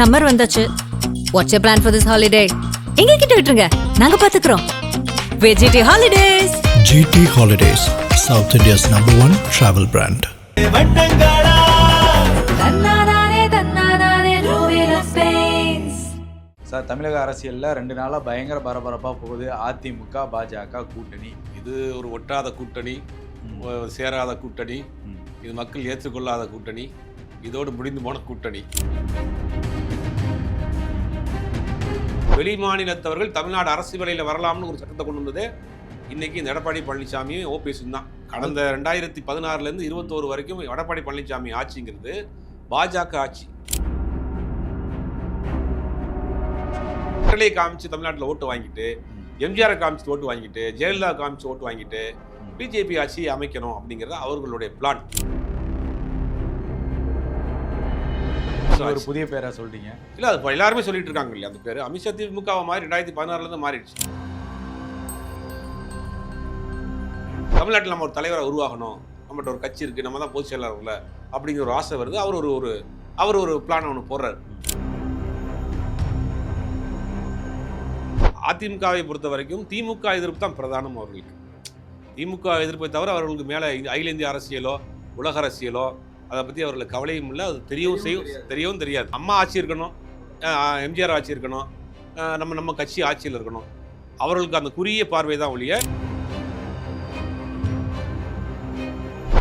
Summer வந்தாச்சு. What's you plan for this holiday எங்க கிட்ட விட்டுருங்க. நாங்க பாத்துக்கிறோம். வெஜிடி holidays GT Holidays, South India's number one travel brand. Sir தமிழக அரசியலில் ரெண்டு நாளாக பயங்கர பரபரப்பாக போகுது. அதிமுக பாஜக கூட்டணி. இது ஒரு ஒட்டாத கூட்டணி சேராத கூட்டணி. இது மக்கள் ஏற்றுக்கொள்ளாத கூட்டணி இதோடு முடிந்து போன கூட்டணி. வெளி மாநிலத்தவர்கள் தமிழ்நாடு அரசு வேலையில் வரலாம்னு ஒரு சட்டத்தை கொண்டு வந்தது. இன்னைக்கு இந்த எடப்பாடி பழனிசாமியும் ஓபிஎஸும் தான். கடந்த ரெண்டாயிரத்தி பதினாறுலேருந்து இருபத்தோரு வரைக்கும் எடப்பாடி பழனிசாமி ஆட்சிங்கிறது பாஜக ஆட்சி. மக்களை காமிச்சு தமிழ்நாட்டில் ஓட்டு வாங்கிட்டு எம்ஜிஆரை காமிச்சு ஓட்டு வாங்கிட்டு ஜெயலலிதா காமிச்சு ஓட்டு வாங்கிட்டு பிஜேபி ஆட்சி அமைக்கணும் அப்படிங்கிறது அவர்களுடைய பிளான் ஒரு புதிய பேரா சொல்றீங்க? இல்ல அது எல்லாருமே சொல்லிட்டு இருக்காங்க இல்லையா அந்த பேரு. அமித்ஷா திமுக மாதிரி ரெண்டாயிரத்தி பதினாறுல இருந்து மாறிடுச்சு. தமிழ்நாட்டில் நம்ம ஒரு தலைவரை உருவாகணும். நம்மகிட்ட ஒரு கட்சி இருக்கு நம்ம தான் பொதுச் செயலாளர்ல அப்படிங்கிற ஒரு ஆசை வருது. அவர் ஒரு ஒரு அவர் ஒரு பிளான் ஒன்று போடுறாரு. அதிமுகவை பொறுத்த வரைக்கும் திமுக எதிர்ப்பு தான் பிரதானம் அவர்களுக்கு. திமுக எதிர்ப்பை தவிர அவர்களுக்கு மேலே அகில இந்திய அரசியலோ உலக அரசியலோ அதை பற்றி அவர்களுக்கு கவலையும் இல்லை. அது தெரியவும் செய்யும் தெரியவும் தெரியாது. அம்மா ஆட்சி இருக்கணும் எம்ஜிஆர் ஆட்சி இருக்கணும் நம்ம நம்ம கட்சி ஆட்சியில் இருக்கணும். அவர்களுக்கு அந்த குறுகிய பார்வை தான் ஒழிய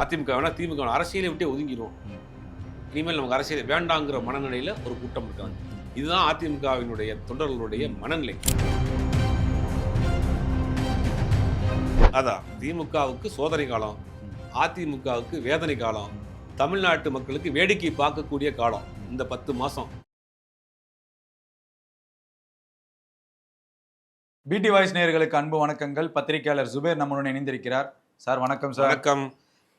அதிமுக வேணா திமுக வேணா அரசியலை விட்டே ஒதுங்கிடும் இனிமேல் நமக்கு அரசியல் வேண்டாங்கிற மனநிலையில் ஒரு கூட்டம் இருக்காங்க. இதுதான் அதிமுகவினுடைய தொண்டர்களுடைய மனநிலை. அதான் திமுகவுக்கு சோதனை காலம் அதிமுகவுக்கு வேதனை காலம் தமிழ்நாட்டு மக்களுக்கு வேடிக்கை பார்க்கக்கூடிய காலம் இந்த பத்து மாசம். பிடி வாய்ஸ் நேயர்களுக்கு அன்பு வணக்கங்கள். பத்திரிகையாளர் ஜுபேர் நம்மளுடன் இணைந்திருக்கிறார். சார் வணக்கம் சார். வணக்கம்.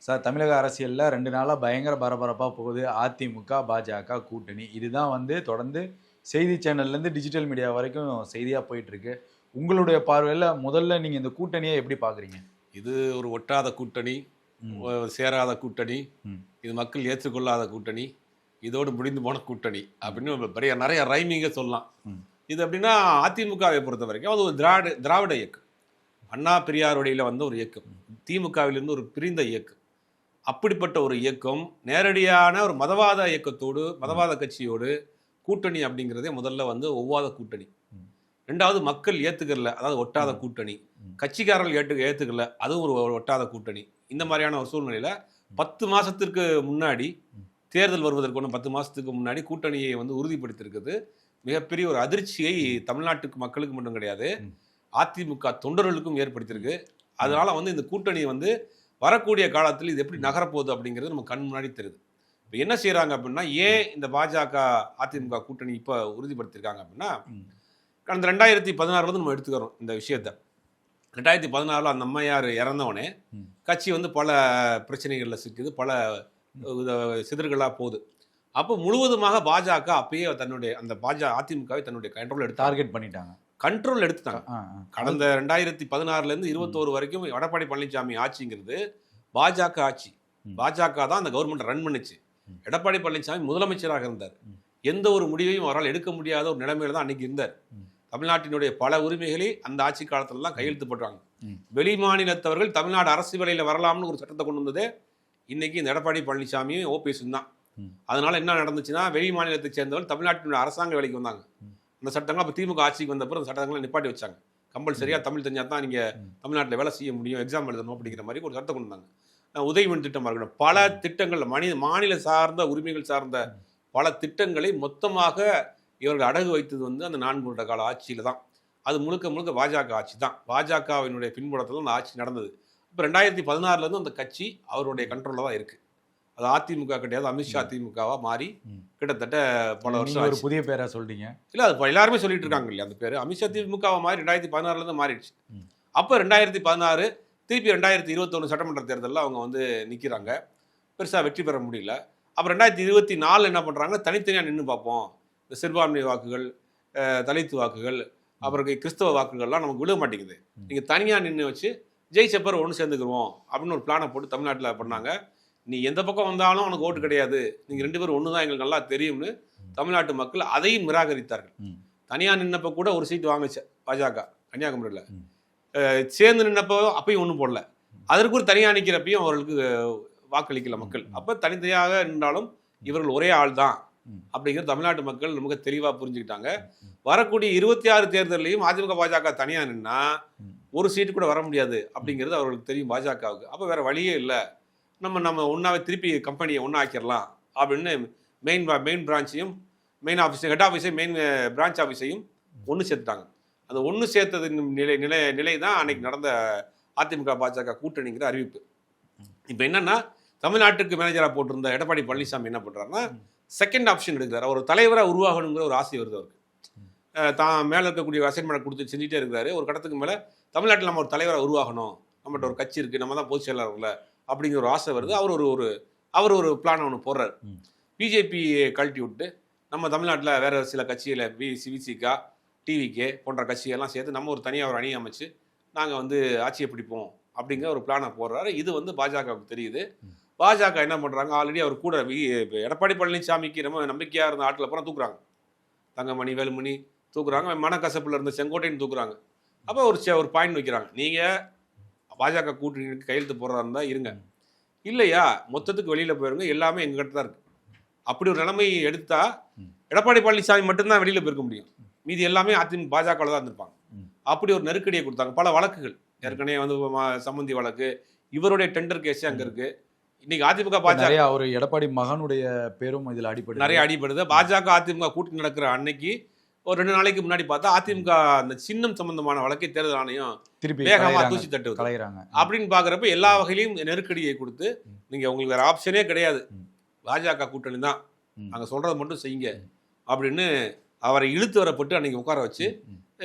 சார் தமிழக அரசியலில் ரெண்டு நாளாக பயங்கர பரபரப்பாக போகுது. அதிமுக பாஜக கூட்டணி. இதுதான் வந்து தொடர்ந்து செய்தி சேனல்லேருந்து டிஜிட்டல் மீடியா வரைக்கும் செய்தியாக போயிட்டு இருக்கு உங்களுடைய பார்வையில் முதல்ல நீங்கள் இந்த கூட்டணியை எப்படி பார்க்குறீங்க? இது ஒரு ஒட்டாத கூட்டணி. சேராத கூட்டணி. இது மக்கள் ஏற்றுக்கொள்ளாத கூட்டணி இதோடு முடிந்து போன கூட்டணி அப்படின்னு பெரிய நிறைய ரைமிங்க சொல்லலாம். இது அப்படின்னா அதிமுகவை பொறுத்த வரைக்கும் அது ஒரு திராவிட திராவிட இயக்கம் அண்ணா பெரியார் வழியில் வந்த ஒரு இயக்கம் திமுகவிலிருந்து ஒரு பிரிந்த இயக்கம் அப்படிப்பட்ட ஒரு இயக்கம் நேரடியான ஒரு மதவாத இயக்கத்தோடு மதவாத கட்சியோடு கூட்டணி அப்படிங்கிறதே முதல்ல வந்து ஒவ்வாத கூட்டணி. ரெண்டாவது மக்கள் ஏத்துக்கல அதாவது ஒட்டாத. கூட்டணி. கட்சிக்காரர்கள் ஏற்று ஏத்துக்கல. அதுவும் ஒரு ஒட்டாத கூட்டணி. இந்த மாதிரியான ஒரு சூழ்நிலையில பத்து மாசத்திற்கு முன்னாடி. தேர்தல் வருவதற்கு ஒன்று பத்து மாசத்துக்கு முன்னாடி கூட்டணியை வந்து உறுதிப்படுத்தியிருக்கிறது மிகப்பெரிய ஒரு அதிர்ச்சியை தமிழ்நாட்டுக்கு மக்களுக்கு மட்டும் கிடையாது. அதிமுக தொண்டர்களுக்கும் ஏற்படுத்தியிருக்கு. அதனால வந்து இந்த கூட்டணி வந்து வரக்கூடிய காலத்தில் இது எப்படி நகரப்போகுது அப்படிங்கிறது நம்ம கண் முன்னாடி தெரியுது. இப்போ என்ன செய்றாங்க அப்படின்னா ஏன் இந்த பாஜக அதிமுக கூட்டணி இப்போ உறுதிப்படுத்தியிருக்காங்க அப்படின்னா. கடந்த ரெண்டாயிரத்தி பதினாறுலேருந்து நம்ம எடுத்துக்கிறோம் இந்த விஷயத்தை. ரெண்டாயிரத்தி பதினாறில் அந்த அம்மையார் இறந்தவொடனே. கட்சி வந்து பல பிரச்சனைகளில் சிக்குது பல சிதறுகளாக போகுது அப்போ முழுவதுமாக பாஜக அப்பயே தன்னுடைய அந்த பாஜக அதிமுகவை தன்னுடைய கண்ட்ரோல் எடுத்தாங்க டார்கெட் பண்ணிட்டாங்க கண்ட்ரோல் எடுத்துட்டாங்க. கடந்த ரெண்டாயிரத்தி பதினாறுலேருந்து இருபத்தோரு வரைக்கும் எடப்பாடி பழனிசாமி ஆட்சிங்கிறது பாஜக ஆட்சி. பாஜக தான் அந்த கவர்மெண்ட் ரன் பண்ணுச்சு. எடப்பாடி பழனிசாமி முதலமைச்சராக இருந்தார். எந்த ஒரு முடிவையும் அவரால் எடுக்க முடியாத ஒரு நிலைமையில தான் அன்னைக்கு இருந்தார். தமிழ்நாட்டினுடைய பல உரிமைகளை அந்த ஆட்சி காலத்துல தான் கையெழுத்து போட்டாங்க. வெளி மாநிலத்தவர்கள் தமிழ்நாடு அரசு வேலையில் வரலாம்னு ஒரு சட்டத்தை கொண்டு வந்தது இன்னைக்கு இந்த எடப்பாடி பழனிசாமியும் ஓபிஎஸும் தான். அதனால என்ன நடந்துச்சுன்னா வெளி மாநிலத்தை சேர்ந்தவர்கள் தமிழ்நாட்டினுடைய அரசாங்க வேலைக்கு வந்தாங்க. அந்த சட்டங்கள் அப்போ திமுக ஆட்சிக்கு வந்தப்பறம் அந்த சட்டங்களை நிப்பாட்டி வச்சாங்க. கம்பல்சரியா தமிழ் தெரிஞ்சா தான் நீங்க ம். தமிழ்நாட்டில் வேலை செய்ய முடியும் எக்ஸாம் எழுதணும் அப்படிங்கிற மாதிரி ஒரு சட்டம் கொண்டு வந்தாங்க. அஹ் உதயமின் திட்டமாக இருக்கட்டும் பல திட்டங்கள் மனித மாநில சார்ந்த உரிமைகள் சார்ந்த பல திட்டங்களை மொத்தமாக இவர்கள் அடகு வைத்தது வந்து அந்த நான்கு வருட கால ஆட்சியில தான். அது முழுக்க முழுக்க பாஜக ஆட்சி தான். பாஜகவினுடைய பின்புலத்தில் அந்த ஆட்சி நடந்தது. இப்போ ரெண்டாயிரத்தி பதினாறுலேருந்து அந்த கட்சி அவருடைய கண்ட்ரோலில் தான் இருக்கு. அது அதிமுக கிடையாது அமித்ஷா திமுகவா மாறி. கிட்டத்தட்ட பல வருஷம் ஒரு புதிய பேரா சொல்றீங்க. இல்ல அது எல்லாருமே சொல்லிட்டு இருக்காங்க இல்லையா அந்த பேரு? அமித்ஷா திமுக மாதிரி ரெண்டாயிரத்தி பதினாறுல இருந்து மாறிடுச்சு. அப்போ ரெண்டாயிரத்தி பதினாறு திருப்பி ரெண்டாயிரத்தி இருபத்தொன்று சட்டமன்ற தேர்தலில் அவங்க வந்து நிற்கிறாங்க பெருசாக வெற்றி பெற முடியல. அப்புறம் ரெண்டாயிரத்தி இருபத்தி நாலு என்ன பண்ணுறாங்க தனித்தனியாக நின்று பார்ப்போம். இந்த சிறுபான்மை வாக்குகள் அஹ், தலித் வாக்குகள் அப்புறம் கிறிஸ்தவ வாக்குகள்லாம் நமக்கு விழ மாட்டேங்குது. நீங்கள் தனியாக நின்று வச்சு ஜெயிச்சப்பர் ஒன்று சேர்ந்துக்குருவோம் அப்படின்னு ஒரு பிளானை போட்டு தமிழ்நாட்டில் பண்ணாங்க நீ எந்த பக்கம் வந்தாலும் உனக்கு ஓட்டு கிடையாது நீங்கள் ரெண்டு பேரும் ஒன்று தான் எங்களுக்கு நல்லா தெரியும்னு தமிழ்நாட்டு மக்கள் அதையும் நிராகரித்தார்கள் ம். தனியா நின்னப்ப கூட ஒரு சீட் வாங்குச்சு பாஜக கன்னியாகுமரியில். சேர்ந்து நின்னப்போ அப்பயும் ஒன்றும் போடல அதற்கு ஒரு தனியாக நிற்கிறப்பையும் அவர்களுக்கு வாக்களிக்கல மக்கள். அப்போ தனித்தனியாக நின்றாலும் இவர்கள் ஒரே ஆள் தான். அப்படிங்கிறது தமிழ்நாட்டு மக்கள் நமக்கு தெளிவாக புரிஞ்சுக்கிட்டாங்க. வரக்கூடிய இருபத்தி ஆறு தேர்தலையும் அதிமுக பாஜக தனியாக நின்னா ஒரு சீட்டு கூட வர முடியாது அப்படிங்கிறது அவர்களுக்கு தெரியும் பாஜகவுக்கு. அப்போ வேற வழியே இல்லை. நம்ம நம்ம ஒன்றாவே திருப்பி கம்பெனியை ஒன்றா ஆக்கிடலாம் அப்படின்னு மெயின் மெயின் பிரான்ச்சையும் மெயின் ஆஃபீஸையும் ஹெட் ஆஃபீஸையும் மெயின் பிரான்ச் ஆஃபீஸையும் ஒன்று சேர்த்துட்டாங்க. அந்த ஒன்று சேர்த்தது நிலை நிலை நிலை தான் அன்னைக்கு நடந்த அதிமுக பாஜக கூட்டணிங்கிற அறிவிப்பு. இப்போ என்னன்னா தமிழ்நாட்டுக்கு மேனேஜராக போட்டிருந்த எடப்பாடி பழனிசாமி என்ன பண்ணுறாருன்னா செகண்ட் ஆப்ஷன் எடுக்கிறார். அவர் தலைவராக உருவாகணுங்கிற ஒரு ஆசை வருது அவருக்கு. தான் மேலே இருக்கக்கூடிய அசைன்மெண்ட் கொடுத்து செஞ்சுட்டே இருக்கிறாரு. ஒரு கட்டத்துக்கு மேலே தமிழ்நாட்டில் நம்ம ஒரு தலைவராக உருவாகணும். நம்மகிட்ட ஒரு கட்சி இருக்குது நம்ம தான் பொதுச் செயலாளர்ல அப்படிங்கிற ஒரு ஆசை வருது. அவர் ஒரு ஒரு அவர் ஒரு பிளான் ஒன்று போடுறாரு. பிஜேபி கழட்டி விட்டு நம்ம தமிழ்நாட்டில் வேற சில கட்சிகளை வி சிவிசிகா டிவிகே போன்ற கட்சியெல்லாம் சேர்த்து நம்ம ஒரு தனியாக ஒரு அணி அமைச்சு நாங்கள் வந்து ஆட்சியை பிடிப்போம் அப்படிங்கிற ஒரு பிளானை போடுறாரு. இது வந்து பாஜகவுக்கு தெரியுது. பாஜக என்ன பண்ணுறாங்க ஆல்ரெடி அவர் கூட எடப்பாடி பழனிசாமிக்கு ரொம்ப நம்பிக்கையாக இருந்த ஆட்டில் அப்புறம் தூக்குறாங்க. தங்கமணி வேலுமணி தூக்குறாங்க. மனக்கசப்பில் இருந்த செங்கோட்டையன் தூக்குறாங்க. அப்போ ஒரு சே- ஒரு பாயிண்ட் வைக்கிறாங்க. நீங்கள் பாஜக கூட்டணிக்கு கையெழுத்து போடுறதா இருந்தால் இருங்க. இல்லையா? மொத்தத்துக்கு வெளியில் போயிருங்க. எல்லாமே எங்ககிட்ட தான் இருக்குது அப்படி ஒரு நிலைமை எடுத்தா எடப்பாடி பழனிசாமி மட்டும்தான் வெளியில் போயிருக்க முடியும். மீதி எல்லாமே அதிமுக பாஜகவில் தான் இருந்திருப்பாங்க. அப்படி ஒரு நெருக்கடியை கொடுத்தாங்க. பல வழக்குகள். ஏற்கனவே வந்து சம்மந்தி வழக்கு இவருடைய டெண்டர் கேஸே அங்கே இருக்குது இன்னைக்கு அதிமுக பாஜக அவர் எடப்பாடி மகனுடைய பேரும் இதுல அடிப்படை நிறைய அடிபடுது பாஜக அதிமுக கூட்டணி நடக்கிற அன்னைக்கு ஒரு ரெண்டு நாளைக்கு முன்னாடி பார்த்தா அதிமுக அந்த சின்னம் சம்பந்தமான வழக்கை தேர்தல் ஆணையம் திருப்பி வேகமா கலையறாங்க. தூசி தட்டுவது கலையறாங்க அப்படின்னு பாக்குறப்ப எல்லா வகையிலையும் நெருக்கடியை கொடுத்து ம். நீங்க உங்களுக்கு வேற ஆப்ஷனே கிடையாது. பாஜக கூட்டணி தான் ம். நாங்க சொல்றதை மட்டும் செய்யுங்க. அப்படின்னு அவரை இழுத்து வரப்பட்டு அன்னைக்கு உட்கார வச்சு.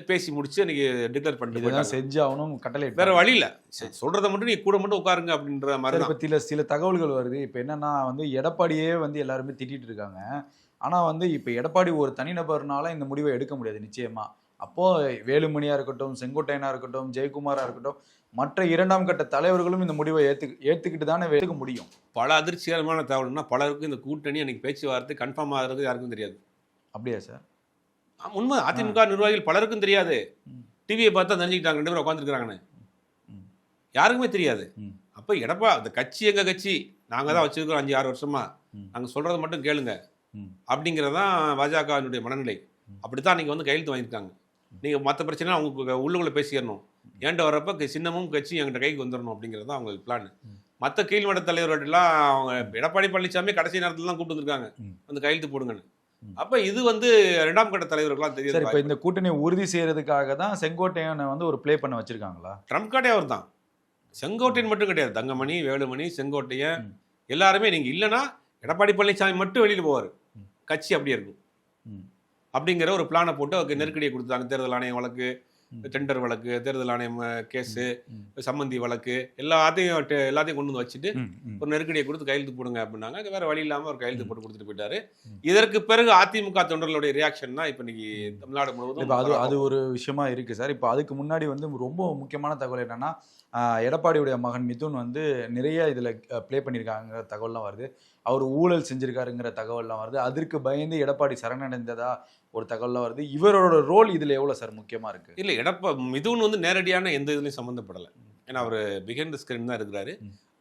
பேசி முடிச்சு அன்னைக்கு டிக்ளேர் பண்ணிட்டு. செஞ்சு அவனும் கட்டளை வேற வழி இல்ல சரி, சொல்றதை மட்டும் நீ கூட மட்டும் உட்காருங்க அப்படின்ற மாதிரி இப்போ சில தகவல்கள் வருது. இப்போ என்னன்னா வந்து எடப்பாடியே வந்து எல்லாருமே திட்டிட்டு இருக்காங்க. ஆனா வந்து இப்போ எடப்பாடி ஒரு தனிநபர்னால இந்த முடிவை எடுக்க முடியாது நிச்சயமா. அப்போ வேலுமணியா இருக்கட்டும் செங்கோட்டையனா இருக்கட்டும் ஜெயக்குமாரா இருக்கட்டும் மற்ற இரண்டாம் கட்ட தலைவர்களும் இந்த முடிவை ஏத்து ஏத்துக்கிட்டு தானே எடுக்க முடியும். பல அதிர்ச்சிகரமான தகவல்னா பலருக்கும் இந்த கூட்டணி அன்னைக்கு பேச்சுவார்த்தை கன்ஃபார்ம் ஆகிறது யாருக்கும் தெரியாது. அப்படியா சார்? உண்மை அதிமுக நிர்வாகிகள் பலருக்கும் தெரியாது. டிவியை பார்த்தா தெரிஞ்சுக்கிட்டாங்க ரெண்டு பேரும் உட்காந்துருக்காங்கன்னு. யாருக்குமே தெரியாது. அப்போ எடப்பா அந்த கட்சி எங்க கட்சி நாங்க தான் வச்சிருக்கோம் அஞ்சு ஆறு வருஷமா ம். நாங்க சொல்றதை மட்டும் கேளுங்க. அப்படிங்கிறதான் பாஜகவினுடைய மனநிலை. அப்படித்தான் நீங்க வந்து கையெழுத்து வாங்கியிருக்காங்க நீங்க மற்ற பிரச்சனை அவங்க உள்ளுக்குள்ள பேசிடணும் ஏன்ட்ட வர்றப்ப க- சின்னமும் கட்சியும் எங்கிட்ட கைக்கு வந்துடணும் அப்படிங்கிறது தான் அவங்க பிளான். மற்ற கீழ்மட்ட தலைவர்கள்லாம் அவங்க எடப்பாடி பழனிசாமி கடைசி நேரத்துல தான் கூப்பிட்டு வந்திருக்காங்க. வந்து கையெழுத்து போடுங்கன்னு. அப்ப இது வந்து இரண்டாம் கட்ட தலைவர்கள்லாம் சரி தெரியாது இப்போ இந்த கூட்டணியை உறுதி செய்யறதுக்காக தான் செங்கோட்டையனை வந்து ஒரு ப்ளே பண்ண வச்சிருக்காங்களா ட்ரம்ப் கார்டே அவர் தான் செங்கோட்டையன் மட்டும் கிடையாது தங்கமணி வேலுமணி செங்கோட்டையன். எல்லாருமே நீங்க இல்லைன்னா எடப்பாடி பழனிசாமி மட்டும் வெளியில போவார். கட்சி அப்படியே இருக்கும். அப்படிங்கிற ஒரு பிளானை போட்டு அவருக்கு நெருக்கடியை கொடுத்தாங்க தேர்தல் ஆணையம் வழக்கு. டெண்டர் வழக்கு தேர்தல் ஆணையம் கேஸு. சம்மந்தி வழக்கு எல்லாத்தையும் எல்லாத்தையும் கொண்டு வந்து வச்சுட்டு. ஒரு நெருக்கடியை கொடுத்து கையெழுத்து போடுங்க அப்படின்னாங்க அது வேற வழி இல்லாம ஒரு கையெழுத்து. போட்டு கொடுத்துட்டு போயிட்டாரு. இதற்கு பிறகு அதிமுக தொண்டர்களுடைய ரியாக்ஷன் தான் இப்ப இன்னைக்கு தமிழ்நாடு முழுவதும் இப்போ அது அது ஒரு விஷயமா இருக்கு சார் இப்போ அதுக்கு முன்னாடி வந்து ரொம்ப முக்கியமான தகவல் என்னன்னா எடப்பாடியுடைய மகன் மிதுன் வந்து நிறைய இதுல ப்ளே பண்ணியிருக்காங்கிற தகவல்லாம் வருது அவர் ஊழல் செஞ்சிருக்காருங்கிற தகவல்லாம் வருது அதற்கு பயந்து எடப்பாடி சரணடைந்ததா ஒரு தகவல்லாம் வருது இவரோட ரோல் இதுல எவ்வளவு சார் முக்கியமா இருக்கு இல்ல எடப்பா மிதுன் வந்து நேரடியான எந்த இதுலையும் சம்மந்தப்படலை ஏன்னா அவர் பிகைண்ட் ஸ்கிரீன் தான் இருக்கிறாரு.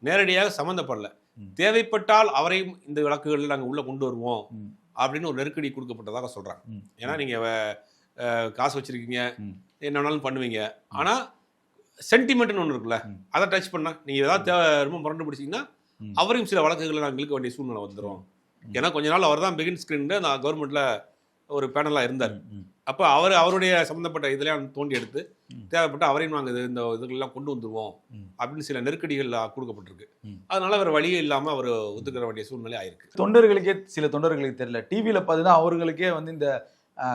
நேரடியாக சம்மந்தப்படல. தேவைப்பட்டால் அவரையும் இந்த வழக்குகளில் நாங்கள் உள்ள கொண்டு வருவோம். அப்படின்னு ஒரு நெருக்கடி கொடுக்கப்பட்டதாக சொல்றாங்க ம். ஏன்னா நீங்க அஹ், அஹ், காசு வச்சிருக்கீங்க. என்ன வேணாலும் பண்ணுவீங்க ஆனா சென்டிமெண்ட்னு ஒன்று இருக்குல்ல. அதை டச் பண்ணா நீங்க ஏதாவது தேவை ரொம்ப முரண்டு பிடிச்சிங்கன்னா. அவரையும் சில வழக்குகளை நாங்கள் இழுக்க வேண்டிய சூழ்நிலை வந்துடும். ஏன்னா கொஞ்ச நாள் அவர் தான் பிகின் ஸ்கிரீன்ல நான் கவர்மெண்ட்ல ஒரு பேனலாக இருந்தார். அப்போ அவர் அவருடைய சம்மந்தப்பட்ட இதெல்லாம் தோண்டி எடுத்து. தேவைப்பட்ட அவரையும் நாங்கள் இந்த இதுகளெல்லாம் கொண்டு வந்துருவோம் ம். அப்படின்னு சில நெருக்கடிகள் கொடுக்கப்பட்டிருக்கு. அதனால வேற வழியே இல்லாம அவர் ஒத்துக்கிற வேண்டிய சூழ்நிலை ஆயிருக்கு தொண்டர்களுக்கே சில தொண்டர்களுக்கு தெரியல டிவியில பார்த்துதான் அவர்களுக்கே வந்து இந்த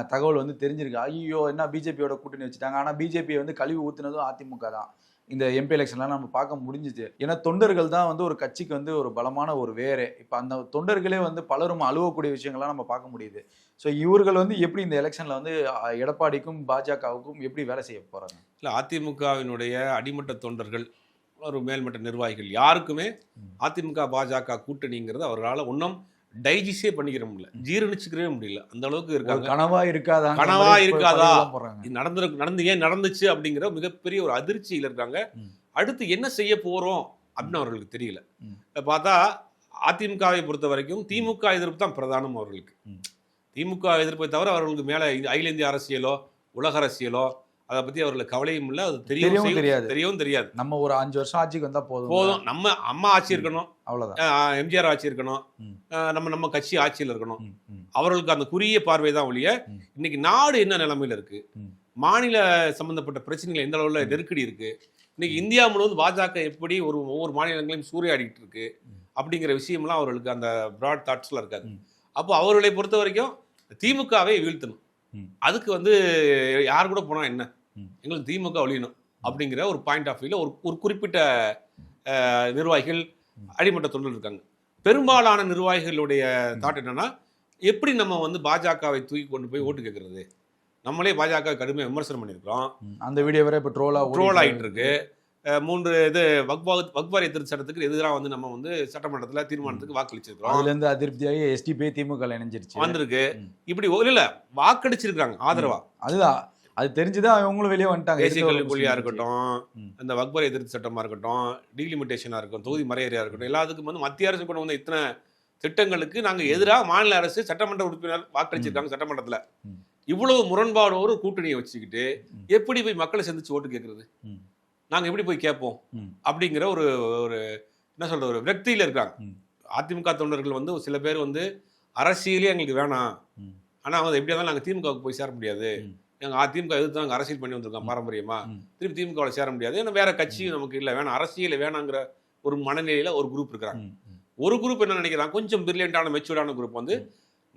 தகவல் வந்து தெரிஞ்சிருக்கு ஐயோ என்ன பிஜேபியோட கூட்டணி வச்சுட்டாங்க ஆனா பிஜேபி வந்து கழுவி ஊத்துனதும் அதிமுக தான் இந்த எம்பி எலெக்ஷன்லாம் நம்ம பார்க்க முடிஞ்சுச்சு ஏன்னா தொண்டர்கள் தான் வந்து ஒரு கட்சிக்கு வந்து ஒரு பலமான ஒரு வேறு இப்போ அந்த தொண்டர்களே வந்து பலரும் அழுவக்கூடிய விஷயங்கள்லாம் நம்ம பார்க்க முடியுது. ஸோ இவர்கள் வந்து எப்படி இந்த எலெக்ஷன்ல வந்து எடப்பாடிக்கும் பாஜகவுக்கும் எப்படி வேலை செய்ய போறாங்க? இல்லை அதிமுகவினுடைய அடிமட்ட தொண்டர்கள் ஒரு மேல்மட்ட நிர்வாகிகள் யாருக்குமே. அதிமுக பாஜக கூட்டணிங்கிறது அவர்களால் ஒன்றும் டைஜஸ்டே பண்ணிக்கிற முடியல. ஜீரணிச்சுக்கவே முடியல. அந்த அளவுக்கு இருக்காங்க. கனவா இருக்காதா கனவா இருக்காதா? நடந்து நடந்து ஏன் நடந்துச்சு அப்படிங்கிற மிகப்பெரிய ஒரு அதிர்ச்சியில் இருக்காங்க. அடுத்து என்ன செய்ய போறோம் அப்படின்னு அவர்களுக்கு தெரியல. பார்த்தா அதிமுகவை பொறுத்த வரைக்கும் திமுக எதிர்ப்பு தான் பிரதானம் அவர்களுக்கு. திமுக எதிர்ப்பை தவிர அவர்களுக்கு மேல அகில இந்திய அரசியலோ உலக அரசியலோ அதை பத்தி அவர்களுக்கு கவலையும் இல்லை. அது தெரியவும் தெரியாது. தெரியவும் தெரியாது. நம்ம ஒரு அஞ்சு வருஷம் ஆட்சிக்கு வந்தா போதும் போதும். நம்ம அம்மா ஆட்சி இருக்கணும். அவ்வளவுதான். எம்ஜிஆர் ஆட்சி இருக்கணும். நம்ம நம்ம கட்சி ஆட்சியில் இருக்கணும். அவர்களுக்கு அந்த குறுகிய பார்வை தான் ஒழிய. இன்னைக்கு நாடு என்ன நிலைமையில இருக்கு. மாநில சம்பந்தப்பட்ட பிரச்சனைகள் எந்த அளவுல நெருக்கடி இருக்கு? இன்னைக்கு இந்தியா முழுவதும் பாஜக எப்படி ஒரு ஒவ்வொரு மாநிலங்களையும் சூறையாடிட்டு இருக்கு. அப்படிங்கிற விஷயம்லாம் அவர்களுக்கு அந்த பிராட் தாட்ஸ்ல இருக்காது. அப்போ அவர்களை பொறுத்த வரைக்கும் திமுகவை வீழ்த்தணும். அதுக்கு வந்து யார் கூட போனா என்ன. எங்களுக்கு திமுக ஒழியணும் அப்படிங்கிற ஒரு பாயிண்ட் ஆஃப் வியூல ஒரு ஒரு குறிப்பிட்ட நிர்வாகிகள் அடிமட்ட தொண்டர்கள் இருக்காங்க. பெரும்பாலான நிர்வாகிகளுடைய தாட் என்னன்னா எப்படி நம்ம வந்து பாஜகவை தூக்கி கொண்டு போய் ஓட்டு கேட்கறது நம்மளே பாஜக கடுமையாக விமர்சனம் பண்ணியிருக்கிறோம். அந்த வீடியோ வேற இப்ப ட்ரோலா ட்ரோல் ஆகிட்டு இருக்கு. மூன்று இது வக்பா வக்பாரி திருத்த சட்டத்துக்கு எதிராக வந்து நம்ம வந்து சட்டமன்றத்தில் தீர்மானத்துக்கு வாக்களிச்சிருக்கிறோம். அதுல இருந்து அதிருப்தியாகி எஸ்டிபி திமுக இணைஞ்சிருச்சு. வந்திருக்கு. இப்படி இல்ல வாக்களிச்சிருக்காங்க ஆதரவா. அதுதான். அது தெரிஞ்சுதான் அவங்களும் வெளியே வந்துட்டாங்க தேசிய கல்விக் கொள்கையா முஸ்லீம் இருக்கட்டும் ம். இந்த வக்பர் எதிர்த்து சட்டமா இருக்கட்டும் டீலிமிட்டேஷனா இருக்கட்டும் தொகுதி மறையறையா இருக்கட்டும் எல்லாத்துக்கும் வந்து மத்திய அரசு கொண்டு வந்த இத்தனை திட்டங்களுக்கு நாங்க எதிராக மாநில அரசு சட்டமன்ற உறுப்பினர் வாக்களிச்சிருக்காங்க சட்டமன்றத்துல. இவ்வளவு முரண்பாடோடு ஒரு கூட்டணியை வச்சுக்கிட்டு. எப்படி போய் மக்களை சந்திச்சு ஓட்டு கேட்கறது ம். நாங்க எப்படி போய் கேட்போம். அப்படிங்கிற ஒரு ஒரு என்ன சொல்ற ஒரு விரக்தியில இருக்காங்க. அதிமுக தொண்டர்கள் வந்து சில பேர் வந்து அரசியலே எங்களுக்கு வேணாம் ம். ஆனா வந்து எப்படியா இருந்தாலும் நாங்க திமுகவுக்கு போய் சேர முடியாது ம். எங்க அதிமுக எதிர்த்து அரசியல் பண்ணி வந்திருக்கோம் பாரம்பரியமா. ம். திருப்பி திமுகவில் சேர முடியாது. ஏன்னா வேற கட்சியும் நமக்கு இல்லை. வேணாம் அரசியல் வேணாங்கிற ஒரு மனநிலையில ஒரு குரூப் இருக்கிறாங்க. ஒரு குரூப் என்ன நினைக்கிறாங்க கொஞ்சம் பிரில்லியண்டான மெச்சூர்டான குரூப் வந்து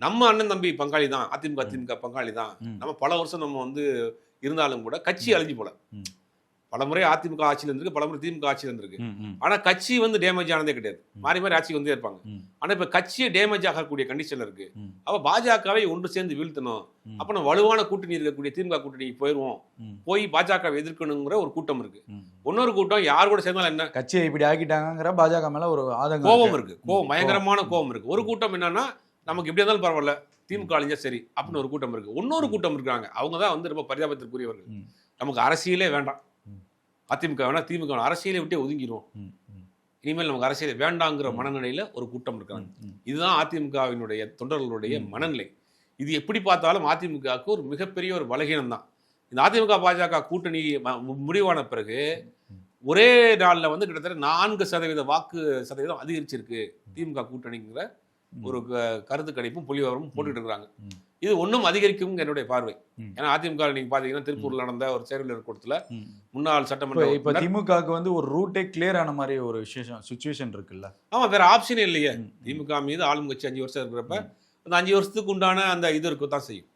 நம்ம அண்ணன் தம்பி பங்காளி தான். அதிமுக திமுக பங்காளி தான். நம்ம பல வருஷம் நம்ம வந்து இருந்தாலும் கூட கட்சி அழிஞ்சு போல. பல முறை அதிமுக ஆட்சியில் இருந்திருக்கு பல முறை திமுக ஆட்சியில் இருந்திருக்கு. ஆனா கட்சி வந்து டேமேஜ் ஆனதே கிடையாது மாறி மாறி ஆட்சிக்கு வந்தே இருப்பாங்க. ஆனா இப்ப கட்சியே டேமேஜ் ஆகக்கூடிய கண்டிஷன்ல இருக்கு. அப்ப பாஜகவை ஒன்று சேர்ந்து வீழ்த்தணும். அப்ப நம்ம வலுவான கூட்டணி இருக்கக்கூடிய திமுக கூட்டணி போயிருவோம். போய் பாஜகவை எதிர்க்கணுங்கிற ஒரு கூட்டம் இருக்கு. இன்னொரு கூட்டம் யார் கூட சேர்ந்தாலும் என்ன கட்சியை இப்படி ஆக்கிட்டாங்கங்கிற பாஜக மேல ஒரு கோபம் இருக்கு. கோபம். பயங்கரமான கோபம் இருக்கு ஒரு கூட்டம் என்னன்னா நமக்கு எப்படி இருந்தாலும் பரவாயில்ல திமுக அழிஞ்சா சரி அப்படின்னு ஒரு கூட்டம் இருக்கு இன்னொரு கூட்டம் இருக்காங்க அவங்க தான் வந்து ரொம்ப பரிதாபத்திற்குரியவர்கள். நமக்கு அரசியலே வேண்டாம். அதிமுக வேணா திமுக அரசியலை விட்டே ஒதுங்கிடுவோம். இனிமேல் நமக்கு அரசியல் வேண்டாங்கிற. மனநிலையில ஒரு கூட்டம் இருக்காங்க. இதுதான் அதிமுகவினுடைய தொண்டர்களுடைய. மனநிலை இது எப்படி பார்த்தாலும் அதிமுகவுக்கு ஒரு மிகப்பெரிய ஒரு பலகீனம் தான் இந்த அதிமுக பாஜக கூட்டணி முடிவான பிறகு ஒரே நாள்ல வந்து கிட்டத்தட்ட நான்கு சதவீத வாக்கு சதவீதம் அதிகரிச்சிருக்கு திமுக கூட்டணிங்கிற. ஒரு கருத்து கணிப்பும் புள்ளிவரமும் போட்டுட்டு இருக்காங்க ம். இது ஒன்றும் அதிகரிக்கும் என்னுடைய பார்வை. ஏன்னா அதிமுக நீங்க பாத்தீங்கன்னா திருப்பூர்ல நடந்த ஒரு செயலாளர் கூட்டத்துல. முன்னாள் சட்டமன்ற இப்ப திமுகவுக்கு வந்து ஒரு ரூட்டே கிளியர் ஆன மாதிரி ஒரு விசேஷம் சுச்சுவேஷன் இருக்குல்ல? ஆமா வேற ஆப்ஷனே இல்லையே. திமுக மீது ஆளுங்கட்சி அஞ்சு வருஷம் இருக்கிறப்ப அந்த அஞ்சு வருஷத்துக்கு உண்டான அந்த இது இருக்கத்தான் செய்யும்.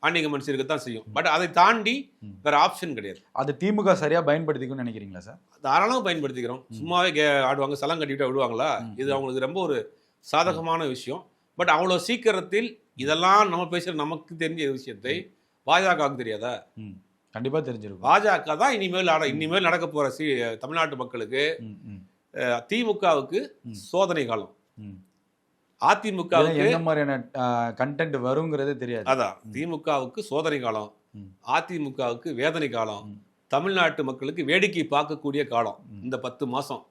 ஆன்மீக மனுஷன் இருக்கத்தான் செய்யும். பட் அதை தாண்டி. வேற ஆப்ஷன் கிடையாது. அது திமுக சரியா பயன்படுத்திக்கும்னு நினைக்கிறீங்களா சார்? தாராளமாக பயன்படுத்திக்கிறோம். சும்மாவே ஆடுவாங்க சலம் கட்டிவிட்டு விடுவாங்களா. இது அவங்களுக்கு ரொம்ப ஒரு சாதகமான விஷயம் பட் அவ்வளோ சீக்கிரத்தில் இதெல்லாம் நம்ம பேசுகிற நமக்கு தெரிஞ்ச விஷயத்தை பாஜகவுக்கு தெரியாதா ம். கண்டிப்பா தெரிஞ்சிருக்கும் பாஜக தான் இனிமேல் இனிமேல் நடக்க போற சி தமிழ்நாட்டு மக்களுக்கு திமுகவுக்கு. சோதனை காலம் ம். அதிமுகவுக்கு என்ன மாதிரியான கண்டென்ட் வருங்கிறதே தெரியாது அதான் திமுகவுக்கு சோதனை காலம். அதிமுகவுக்கு வேதனை காலம். தமிழ்நாட்டு மக்களுக்கு வேடிக்கை பார்க்கக்கூடிய காலம். இந்த பத்து மாசம்.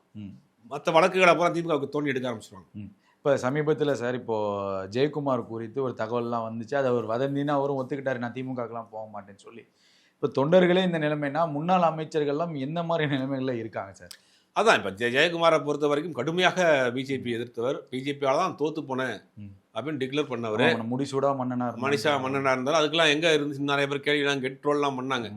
மற்ற வழக்குகளை அப்புறம் திமுகவுக்கு தோண்டி எடுக்க ஆரம்பிச்சிருவாங்க இப்போ சமீபத்தில் சார் இப்போ ஜெயக்குமார் குறித்து ஒரு தகவல்லாம் வந்துச்சு. அதை அவர் வதந்தின்னு அவரும் ஒத்துக்கிட்டாரு. நான் திமுகக்கெல்லாம் போக மாட்டேன்னு சொல்லி. இப்போ தொண்டர்களே இந்த நிலைமைனா முன்னாள் அமைச்சர்கள்லாம் என்ன மாதிரி நிலைமைகள்ல இருக்காங்க சார்? அதான் இப்போ ஜெய ஜெயக்குமாரை பொறுத்த வரைக்கும் கடுமையாக பிஜேபி எதிர்த்தவர். பிஜேபியால தான் தோத்து போனேன். அப்படின்னு டிக்ளேர் பண்ணவர். முடிசூடா மன்னனா இருந்தாங்க. மனுஷா மன்னனா இருந்தாலும் அதுக்கெல்லாம் எங்க இருந்துச்சு? நிறைய பேர் கேள்விலாம் கெட் ட்ரோல்லாம் பண்ணாங்க.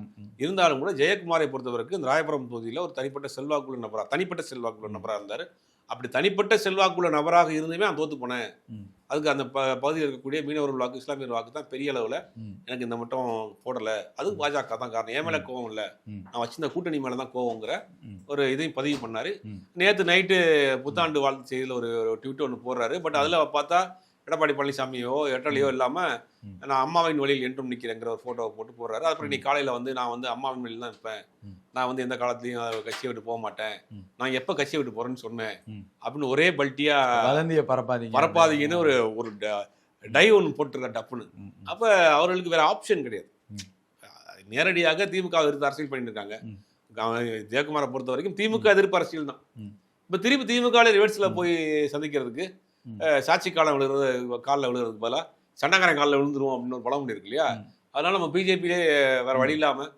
இருந்தாலும் கூட ஜெயக்குமாரை பொறுத்தவரைக்கும் இந்த ராயபுரம் தொகுதியில் ஒரு தனிப்பட்ட செல்வாக்குள்ள நபரா தனிப்பட்ட செல்வாக்குள்ள நபரா இருந்தார். அப்படி தனிப்பட்ட செல்வாக்குள்ள நபராக இருந்துமே நான் தோத்து போனேன். அதுக்கு அந்த ப பகுதியில் இருக்கக்கூடிய மீனவர்கள் வாக்கு இஸ்லாமியர் வாக்கு தான் பெரிய அளவில். எனக்கு இந்த மட்டும் போடலை அதுக்கு பாஜக தான் காரணம் என் மேலே கோவம் இல்லை. நான் வச்சிருந்த கூட்டணி மேலே தான் கோவங்கிற. ஒரு இதையும் பதிவு பண்ணாரு. நேற்று நைட்டு புத்தாண்டு வாழ்த்து செய்தியில் ஒரு ஒரு ட்விட் ஒன்று போடுறாரு பட் அதில் பார்த்தா எடப்பாடி பழனிசாமியோ எட்டலையோ இல்லாமல். நான் அம்மாவின் வழியில் என்றும் நிற்கிறேங்கிற ஒரு ஃபோட்டோவை போட்டு போடுறாரு அப்புறம் இன்னைக்கு காலையில் வந்து நான் வந்து அம்மாவின் வழியில் தான் இருப்பேன். நான் வந்து எந்த காலத்துலயும் கட்சியை விட்டு போக மாட்டேன். நான் எப்ப கட்சியை விட்டு போறேன்னு சொன்னேன். அப்படின்னு ஒரே பல்ட்டியா வதந்திய பரப்பாதீங்க பரப்பாதீங்கன்னு ஒரு ஒரு ட- ஒன்று போட்டிருக்க டப்புன்னு. அப்ப அவர்களுக்கு வேற ஆப்ஷன் கிடையாது. நேரடியாக திமுக எதிர்த்து அரசியல் பண்ணிட்டு இருக்காங்க ஜெயக்குமாரை பொறுத்த வரைக்கும் திமுக எதிர்ப்பு அரசியல் தான். இப்ப திருப்பி திமுக ரிவர்ஸ்ல போய் சந்திக்கிறதுக்கு சாட்சி காலம் விழுறது காலில் விழுறதுக்கு பதிலா சண்டக்காரன் காலில் விழுந்துருவோம் அப்படின்னு ஒரு பழமொழி இருக்கு இல்லையா. அதனால நம்ம பிஜேபியிலே வேற வழி இல்லாம ம்.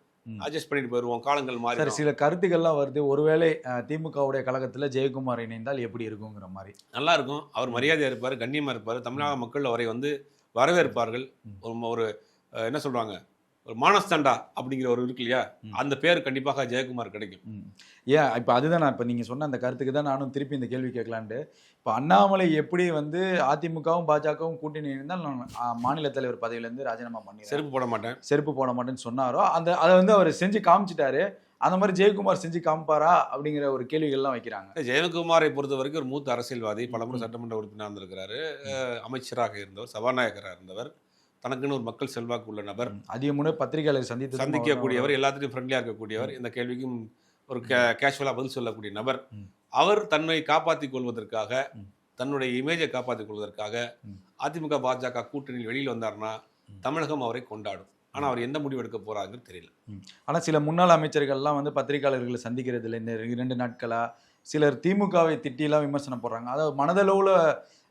அட்ஜஸ்ட் பண்ணிட்டு போயிருவோம். காலங்கள் சரி மாறி சில கருத்துக்கள்லாம் வருது. ஒருவேளை திமுகவுடைய கழகத்துல ஜெயக்குமார் இணைந்தால் எப்படி இருக்குங்கிற மாதிரி. நல்லா இருக்கும் அவர் மரியாதையா இருப்பாரு கண்ணியமா இருப்பாரு. தமிழக மக்கள் அவரை வந்து வரவேற்பார்கள். ஒரு என்ன சொல்றாங்க? ஒரு மானஸ்தாண்டா அப்படிங்கிற ஒரு இருக்கு இல்லையா. அந்த பேர் கண்டிப்பாக ஜெயக்குமார் கிடைக்கும். ஏன் இப்போ அதுதான் நான் இப்போ நீங்கள் சொன்ன அந்த கருத்துக்கு தான் நானும் திருப்பி இந்த கேள்வி கேட்கலான்ட்டு. இப்போ அண்ணாமலை எப்படி வந்து அதிமுகவும் பாஜகவும் கூட்டணி இருந்தால் நான் மாநில தலைவர் பதவியிலேருந்து ராஜினாமா பண்ணி செருப்பு போட மாட்டேன். செருப்பு போட மாட்டேன்னு சொன்னாரோ அந்த அதை வந்து அவர் செஞ்சு காமிச்சிட்டாரு. அந்த மாதிரி ஜெயக்குமார் செஞ்சு காமிப்பாரா அப்படிங்கிற ஒரு கேள்விகள்லாம் வைக்கிறாங்க. ஜெயக்குமாரை பொறுத்த வரைக்கும் ஒரு மூத்த அரசியல்வாதி பலமுறை. சட்டமன்ற உறுப்பினர் இருந்திருக்கிறாரு. அமைச்சராக இருந்தவர் சபாநாயகராக இருந்தவர். தனக்குன்னு ஒரு மக்கள் செல்வாக்கு உள்ள நபர். அதிக முறை பத்திரிகையாளர் சந்தித்து சந்திக்கக்கூடியவர் எல்லாத்துலையும் ஃப்ரெண்ட்லியாக இருக்கக்கூடியவர் இந்த கேள்விக்கும் ஒரு கே கேஷுவலாக பதில் சொல்லக்கூடிய நபர். அவர் தன்னை காப்பாற்றிக் கொள்வதற்காக. தன்னுடைய இமேஜை காப்பாற்றிக் கொள்வதற்காக. அதிமுக பாஜக கூட்டணியில் வெளியில் வந்தார்னா. தமிழகம் அவரை கொண்டாடும். ஆனால் அவர் எந்த முடிவு எடுக்க போறாங்கன்னு தெரியல. ஆனால் சில முன்னாள் அமைச்சர்கள்லாம் வந்து பத்திரிகையாளர்களை சந்திக்கிறது இல்லை இந்த இரண்டு நாட்களா சிலர் திமுகவை திட்டிலாம் விமர்சனம் போடுறாங்க. அதாவது மனதளவுல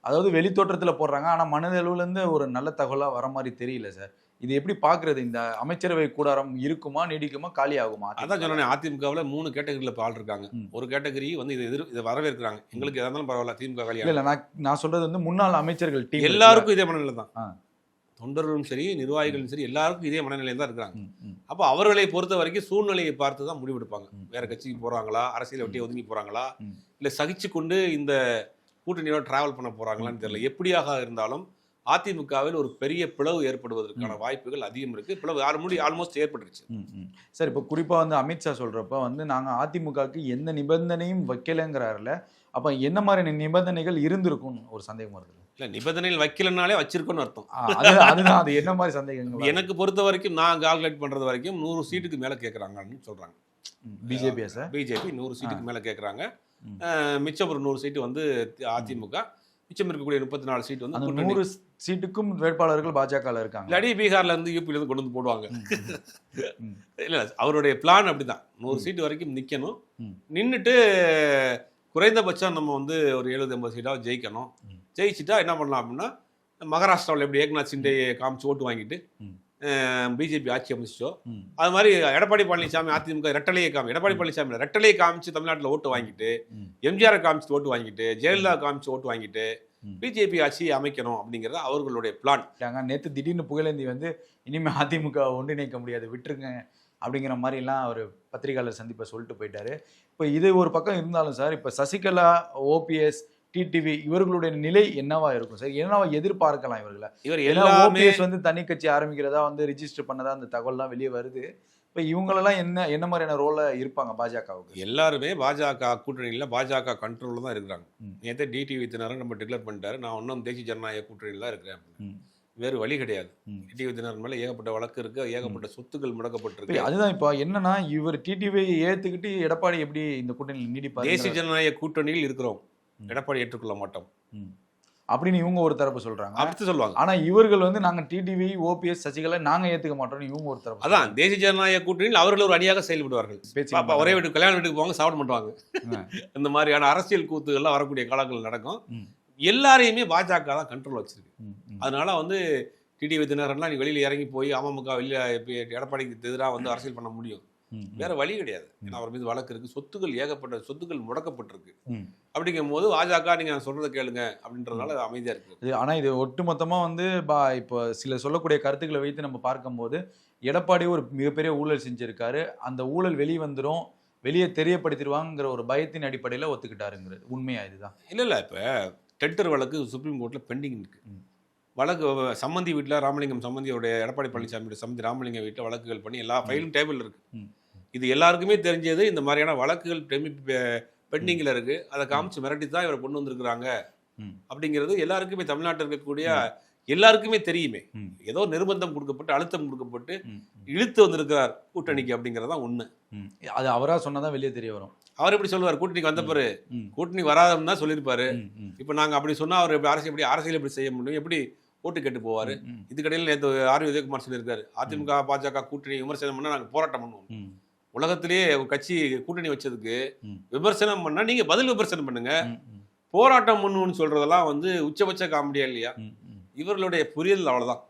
அதாவது வெளித்தோற்றத்தில் போடுறாங்க. ஆனால் மனதளவுலேருந்து ஒரு நல்ல தகவலாக வர மாதிரி தெரியல சார். இது எப்படி பார்க்கறது இந்த அமைச்சரவை கூடாரம் இருக்குமா நீடிக்குமா காலி ஆகுமா அதான் சொன்னேன் அதிமுகவில் மூணு கேட்டகரியில் ஆள் இருக்காங்க. ஒரு கேட்டகரி வந்து இது எதிர் இதை வரவேற்கிறாங்க. எங்களுக்கு எதா இருந்தாலும் பரவாயில்ல திமுக கல்யாணம் இல்ல நான் நான் சொல்றது வந்து முன்னாள் அமைச்சர்கள் டீம் எல்லாருக்கும் இதே மனநிலை தான். தொண்டர்களும் சரி நிர்வாகிகளும் சரி எல்லாருக்கும் இதே மனநிலையில் தான் இருக்கிறாங்க. அப்போ அவர்களை பொறுத்த வரைக்கும் சூழ்நிலையை பார்த்து தான் முடிவெடுப்பாங்க. வேற கட்சிக்கு போறாங்களா? அரசியலை விட்டு ஒதுங்கி போறாங்களா? ம். இல்ல சகிச்சு கொண்டு இந்த கூட்டணியோட டிராவல் பண்ண போறாங்களான்னு தெரியல. எப்படியாக இருந்தாலும் அதிமுகவில் ஒரு பெரிய பிளவு ஏற்படுவதற்கான வாய்ப்புகள் அதிகம் இருக்கு. பிளவு ஆறு முடி ஆல்மோஸ்ட் ஏற்பட்டுருச்சு. சார் இப்போ குறிப்பா வந்து அமித்ஷா சொல்றப்ப வந்து நாங்க அதிமுகவுக்கு எந்த நிபந்தனையும் வைக்கலங்கிறாருல. அப்ப என்ன மாதிரியான நிபந்தனைகள் இருந்திருக்கும்னு ஒரு சந்தேகம் வருது. இல்ல நிபந்தனைகள் வைக்கலனாலே வச்சிருக்கோன்னு அர்த்தம். அதுதான் அது என்ன மாதிரி சந்தேகங்கள் எனக்கு பொறுத்த வரைக்கும் நான் கால்குலேட் பண்றது வரைக்கும் நூறு சீட்டுக்கு மேல கேட்கறாங்கன்னு சொல்றாங்க. பிஜேபியா சார்? பிஜேபி நூறு சீட்டுக்கு மேல கேட்கறாங்க மிச்சம் ஒரு நூறு சீட்டு வந்து அதிமுக மிச்சம் இருக்கக்கூடிய முப்பத்தி நாலு சீட்டு வந்து. நூறு சீட்டுக்கும் வேட்பாளர்கள் பாஜக இருக்காங்க இல்லாட்டி பீகார்ல இருந்து யூபில இருந்து கொண்டு வந்து போடுவாங்க. இல்ல அவருடைய பிளான் அப்படிதான் நூறு. சீட்டு வரைக்கும் நிக்கணும் ம். நின்னுட்டு குறைந்தபட்சம் நம்ம வந்து ஒரு எழுபது எண்பது சீட்டாவது ஜெயிக்கணும். ஜெயிச்சுட்டா என்ன பண்ணலாம் அப்படின்னா மகாராஷ்டிராவில் எப்படி ஏக்நாத் சிண்டே காமிச்சு ஓட்டு வாங்கிட்டு. பிஜேபி ஆட்சி அமைச்சோ ம், அது மாதிரி எடப்பாடி பழனிசாமி அதிமுக ரெட்டலையை காமி எடப்பாடி பழனிசாமி ரெட்டலையை காமிச்சு தமிழ்நாட்டில் ஓட்டு வாங்கிட்டு. எம்ஜிஆரை காமிச்சு ஓட்டு வாங்கிட்டு ஜெயலலிதா காமிச்சு ஓட்டு வாங்கிட்டு. பிஜேபி ஆட்சி அமைக்கணும் அப்படிங்கிறது அவர்களுடைய பிளான் நேத்து திடீர்னு புகழேந்தி வந்து இனிமே அதிமுக ஒன்றிணைக்க முடியாது விட்டுருங்க அப்படிங்கிற மாதிரி எல்லாம் அவர் பத்திரிகையாளர் சந்திப்பை சொல்லிட்டு போயிட்டாரு. இப்போ இது ஒரு பக்கம் இருந்தாலும் சார் இப்போ சசிகலா ஓபிஎஸ் டிடிவி இவர்களுடைய நிலை என்னவா இருக்கும் சார்? என்னவா எதிர்பார்க்கலாம் இவர்களை? இவர் எல்லாமே வந்து தனி கட்சி ஆரம்பிக்கிறதா வந்து ரிஜிஸ்டர் பண்ணதா அந்த தகவல்லாம் வெளியே வருது. இப்போ இவங்களெல்லாம் என்ன என்ன மாதிரியான ரோல இருப்பாங்க பாஜகவுக்கு? எல்லாருமே பாஜக கூட்டணியில் பாஜக கண்ட்ரோலில் தான் இருக்கிறாங்க. நேற்று டிடிவி தினரன் நம்ம டிக்ளேர் பண்ணிட்டாரு. நான் இன்னும் தேசிய ஜனநாயக கூட்டணியில் தான் இருக்கிறேன். வேறு வழி கிடையாது. டிடிவி தினரன் மேலே ஏகப்பட்ட வழக்கு இருக்கு ஏகப்பட்ட சொத்துக்கள் முடக்கப்பட்டிருக்கு. அதுதான் இப்போ என்னன்னா இவர் டிடிவி ஏத்துக்கிட்டு எடப்பாடி எப்படி இந்த கூட்டணியில் நீடிப்பாரு தேசிய ஜனநாயக கூட்டணியில் இருக்கிறோம். எடப்பாடி ஏற்றுக்கொள்ள மாட்டோம். அப்படின்னு இவங்க ஒரு தரப்பு சொல்றாங்க. அப்படி சொல்லுவாங்க. ஆனா இவர்கள் வந்து நாங்க டிடிவி ஓபிஎஸ் சசிகலா நாங்க ஏத்துக்க மாட்டோம்னு இவங்க ஒரு தரப்பு அதான் தேசிய ஜனநாயக கூட்டணியில் அவர்கள் ஒரு அணியாக செயல்படுவார்கள். ஒரே வீட்டுக்கு கல்யாண வீட்டுக்கு போவாங்க சாப்பிட மாட்டாங்க. இந்த மாதிரியான அரசியல் கூத்துகள்லாம் வரக்கூடிய காலங்கள் நடக்கும். எல்லாரையுமே பாஜக தான் கண்ட்ரோல் வச்சிருக்கு. அதனால வந்து டிடிவி தினகரன்லாம் நீ வெளியில இறங்கி போய் அமமுக வெளியில இப்ப எடப்பாடிக்கு எதிராக வந்து அரசியல் பண்ண முடியும். வேற வழி கிடையாது. ஏன்னா அவர் மீது வழக்கு இருக்கு. சொத்துக்கள் ஏகப்பட்ட சொத்துக்கள் முடக்கப்பட்டிருக்கு. அப்படிங்கும் போது பாஜக நீங்க சொல்றதை கேளுங்க அப்படின்றதுனால அமைதியா இருக்கு. ஆனா இது ஒட்டுமொத்தமா வந்து பா இப்போ சில சொல்லக்கூடிய கருத்துக்களை வைத்து நம்ம பார்க்கும்போது எடப்பாடி ஒரு மிகப்பெரிய ஊழல் செஞ்சிருக்காரு. அந்த ஊழல் வெளியே வந்துரும் வெளியே தெரியப்படுத்திடுவாங்கிற ஒரு பயத்தின் அடிப்படையில ஒத்துக்கிட்டாருங்கிறது. உண்மையா இதுதான்? இல்ல இல்ல. இப்ப டெண்டர் வழக்கு சுப்ரீம் கோர்ட்ல பெண்டிங் இருக்கு. வழக்கு சம்மந்தி வீட்டில் ராமலிங்கம் சம்மந்தியோடைய எடப்பாடி பழனிசாமியோட சம்மந்தி ராமலிங்கம் வீட்டில் வழக்குகள் பண்ணி எல்லா ஃபைலும் டேபிள் இருக்கு. ம். இது எல்லாருக்குமே தெரிஞ்சது இந்த மாதிரியான வழக்குகள் பெண்டிங்கில் இருக்கு. அதை காமிச்சு மிரட்டி தான் இவரை கொண்டு வந்திருக்கிறாங்க. அப்படிங்கிறது எல்லாருக்குமே தமிழ்நாட்டில் இருக்கக்கூடிய எல்லாருக்குமே தெரியுமே. ஏதோ நிர்பந்தம் கொடுக்கப்பட்டு அழுத்தம் கொடுக்கப்பட்டு இழுத்து வந்திருக்கிறார் கூட்டணிக்கு அப்படிங்கறதுதான் உண்மை. அது அவரா சொன்னாதான் வெளியே தெரிய வரும். அவர் எப்படி சொல்லுவார்? கூட்டணிக்கு வந்த பிறகு. ம், கூட்டணி வராதுன்னு தான் சொல்லியிருப்பாரு. இப்போ நாங்க அப்படி சொன்னா அவர் எப்படி அரசியல் எப்படி அரசியல் எப்படி செய்ய முடியும்? எப்படி ஓட்டு கேட்டு போவாரு? இதுக்கடையில் நேற்று ஆர் உதயகுமார் சொல்லியிருக்காரு. அதிமுக பாஜக கூட்டணி விமர்சனம் பண்ணா நாங்க போராட்டம் பண்ணுவோம். உலகத்திலேயே கட்சி கூட்டணி வச்சதுக்கு. விமர்சனம் பண்ணா நீங்க பதில் விமர்சனம் பண்ணுங்க. போராட்டம் பண்ணுவோம்னு சொல்றதெல்லாம் வந்து உச்சபட்ச காமெடியா இல்லையா. இவர்களுடைய புரிதல் அவ்வளவுதான்.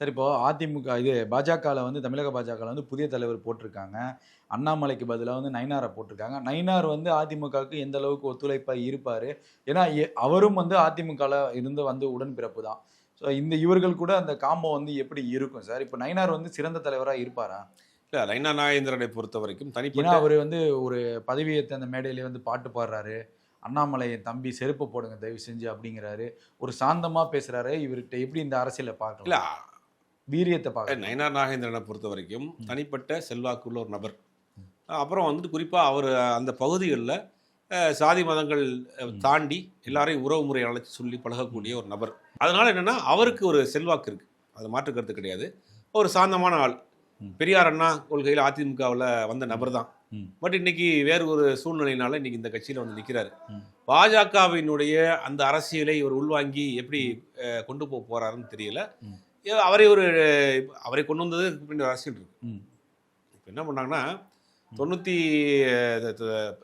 சரி இப்போ அதிமுக இது பாஜகவில் வந்து தமிழக பாஜகவில் வந்து புதிய தலைவர் போட்டிருக்காங்க. அண்ணாமலைக்கு பதிலாக வந்து நயினாரை போட்டிருக்காங்க. நயினார் வந்து அதிமுகவுக்கு எந்த அளவுக்கு ஒத்துழைப்பாக இருப்பார்? ஏன்னா அவரும் வந்து அதிமுகவில் இருந்து வந்து உடன்பிறப்பு தான். ஸோ இந்த இவர்கள் கூட அந்த காம்போ வந்து எப்படி இருக்கும்? சார் இப்போ நயினார் வந்து சிறந்த தலைவராக இருப்பாரா? இல்ல ரைனா நாகேந்திரனை பொறுத்த வரைக்கும் தனிப்பட்ட அவர் வந்து ஒரு பதவியேற்ற அந்த மேடையிலே வந்து பாட்டு பாடுறாரு. அண்ணாமலை என் தம்பி செருப்பு போடுங்க தயவு செஞ்சு அப்படிங்கிறாரு. ஒரு சாந்தமா பேசுறாரு. இவர்கிட்ட எப்படி இந்த அரசியலை இல்ல பார்க்கலாம் வீரியத்தை பார்க்கலாம். நயனார் நாகேந்திரனை பொறுத்த வரைக்கும் தனிப்பட்ட செல்வாக்குள்ள ஒரு நபர். அப்புறம் வந்துட்டு குறிப்பா அவர் அந்த பகுதிகளில் சாதி மதங்கள் தாண்டி எல்லாரையும் உறவு முறை அழைச்சி சொல்லி பழகக்கூடிய ஒரு நபர். அதனால என்னன்னா அவருக்கு ஒரு செல்வாக்கு இருக்கு. அது மாற்று கருத்து கிடையாது. ஒரு சாந்தமான ஆள். பெரியார் அண்ணா கொள்கையில் அதிமுகவில் வந்த நபர் தான். பட் இன்னைக்கு வேறு ஒரு சூழ்நிலையினால இன்னைக்கு இந்த கட்சியில வந்து நிற்கிறாரு. பாஜகவினுடைய அந்த அரசியலை இவர் உள்வாங்கி எப்படி கொண்டு போக போறாருன்னு தெரியல அவரை ஒரு அவரை கொண்டு வந்தது பின்னாடி அரசியல் இருக்கு. இப்போ என்ன பண்ணாங்கன்னா தொண்ணூற்றி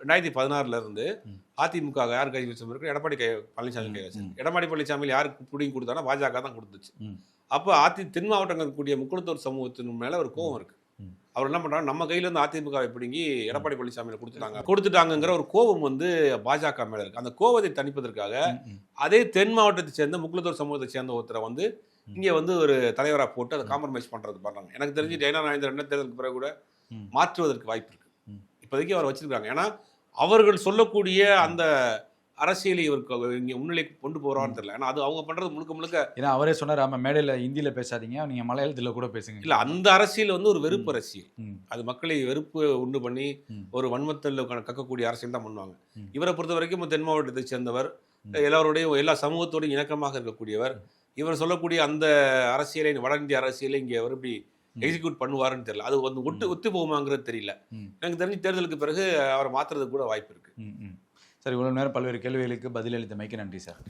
ரெண்டாயிரத்தி பதினாறுல இருந்து. அதிமுக யார் கை வச்ச இருக்கு எடப்பாடி கை பழனிசாமி கை வச்சு ம். எடப்பாடி பழனிசாமி யாருக்கு பிடிங்கி கொடுத்தானா பாஜக தான் கொடுத்துச்சு. அப்போ அதி தென் மாவட்டங்கள் இருக்கக்கூடிய முக்குளத்தூர் சமூகத்தின் மேல ஒரு கோவம் இருக்கு. ம். அவர் என்ன பண்றாங்க நம்ம கையில இருந்து அதிமுகவை பிடுங்கி எடப்பாடி பழனிசாமியில கொடுத்துட்டாங்க. கொடுத்துட்டாங்கங்கிற ஒரு கோபம் வந்து பாஜக மேல இருக்கு. அந்த கோவத்தை தணிப்பதற்காக. அதே தென் மாவட்டத்தை சேர்ந்த முக்குளத்தூர் சமூகத்தை சேர்ந்த ஒருத்தரை வந்து இங்க வந்து ஒரு தலைவரா போட்டு அதை காம்ப்ரமைஸ் பண்றது பண்றாங்க எனக்கு தெரிஞ்சு ஜெயனா நாயந்தர் என்ன தேர்தலுக்கு பிறகு கூட. மாற்றுவதற்கு வாய்ப்பு இருக்கு. இப்போதைக்கு அவர் வச்சிருக்காங்க ஏன்னா அவர்கள் சொல்லக்கூடிய அந்த அரசியலை இவருக்கு இங்க முன்னிலைக்கு கொண்டு போறான்னு தெரியல ஏன்னா அது அவங்க பண்றது முழுக்க முழுக்க ஏன்னா அவரே சொன்னார் ஆமா மேடையில ஹிந்தியில பேசாதீங்க நீங்க மலையாளத்துல கூட பேசுங்க இல்ல அந்த அரசியல் வந்து ஒரு வெறுப்பு அரசியல். அது மக்களை வெறுப்பு உண்டு பண்ணி. ஒரு வன்மத்தில் கக்கக்கூடிய அரசியல் தான் பண்ணுவாங்க. இவரை பொறுத்த வரைக்கும் தென் மாவட்டத்தை சேர்ந்தவர். எல்லாரோடையும் எல்லா சமூகத்தோடையும் இணக்கமாக இருக்கக்கூடியவர் இவர் சொல்லக்கூடிய அந்த அரசியலை வட இந்திய அரசியலை இங்க இப்படி. எக்ஸிக்யூட் பண்ணுவாருன்னு தெரியல அது வந்து ஒட்டு ஒத்து போகுமாங்கிறது தெரியல. எனக்கு தெரிஞ்சு தேர்தலுக்கு பிறகு அவரை மாத்துறதுக்கு கூட வாய்ப்பு இருக்கு ம், ம். சார் இவ்வளவு நேரம் பல்வேறு கேள்விகளுக்கு பதிலளித்தமைக்கு நன்றி சார்.